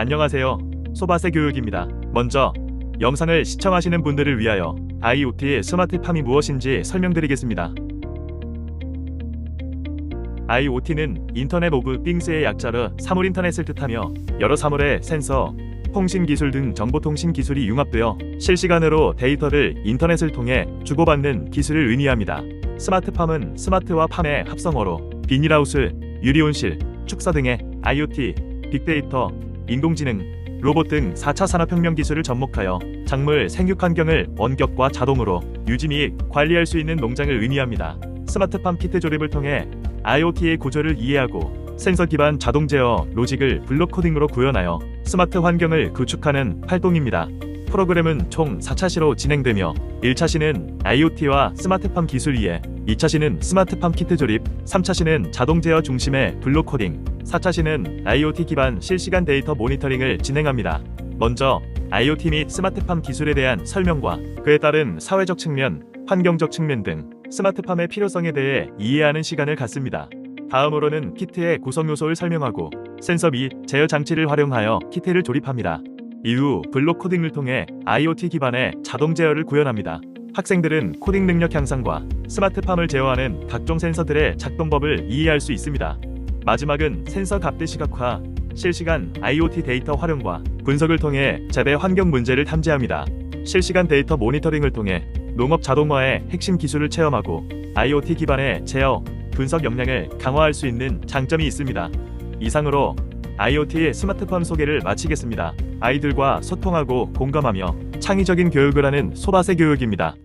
안녕하세요. 소바세 교육입니다. 먼저 영상을 시청하시는 분들을 위하여 IoT 스마트팜이 무엇인지 설명드리겠습니다. IoT는 인터넷 오브 띵스의 약자로 사물 인터넷을 뜻하며 여러 사물의 센서, 통신 기술 등 정보통신 기술이 융합되어 실시간으로 데이터를 인터넷을 통해 주고받는 기술을 의미합니다. 스마트팜은 스마트와 팜의 합성어로 비닐하우스, 유리온실, 축사 등의 IoT, 빅데이터, 인공지능, 로봇 등 4차 산업혁명 기술을 접목하여 작물 생육 환경을 원격과 자동으로 유지 및 관리할 수 있는 농장을 의미합니다. 스마트팜 키트 조립을 통해 IoT의 구조를 이해하고 센서 기반 자동 제어 로직을 블록 코딩으로 구현하여 스마트 환경을 구축하는 활동입니다. 프로그램은 총 4차 시로 진행되며 1차 시는 IoT와 스마트팜 기술 이해, 2차 시는 스마트팜 키트 조립, 3차 시는 자동 제어 중심의 블록 코딩, 4차 시는 IoT 기반 실시간 데이터 모니터링을 진행합니다. 먼저 IoT 및 스마트팜 기술에 대한 설명과 그에 따른 사회적 측면, 환경적 측면 등 스마트팜의 필요성에 대해 이해하는 시간을 갖습니다. 다음으로는 키트의 구성 요소를 설명하고 센서 및 제어 장치를 활용하여 키트를 조립합니다. 이후 블록 코딩을 통해 IoT 기반의 자동 제어를 구현합니다. 학생들은 코딩 능력 향상과 스마트팜을 제어하는 각종 센서들의 작동법을 이해할 수 있습니다. 마지막은 센서 값대 시각화, 실시간 IoT 데이터 활용과 분석을 통해 재배 환경 문제를 탐지합니다. 실시간 데이터 모니터링을 통해 농업 자동화의 핵심 기술을 체험하고 IoT 기반의 제어, 분석 역량을 강화할 수 있는 장점이 있습니다. 이상으로 IoT의 스마트팜 소개를 마치겠습니다. 아이들과 소통하고 공감하며 창의적인 교육을 하는 소바세 교육입니다.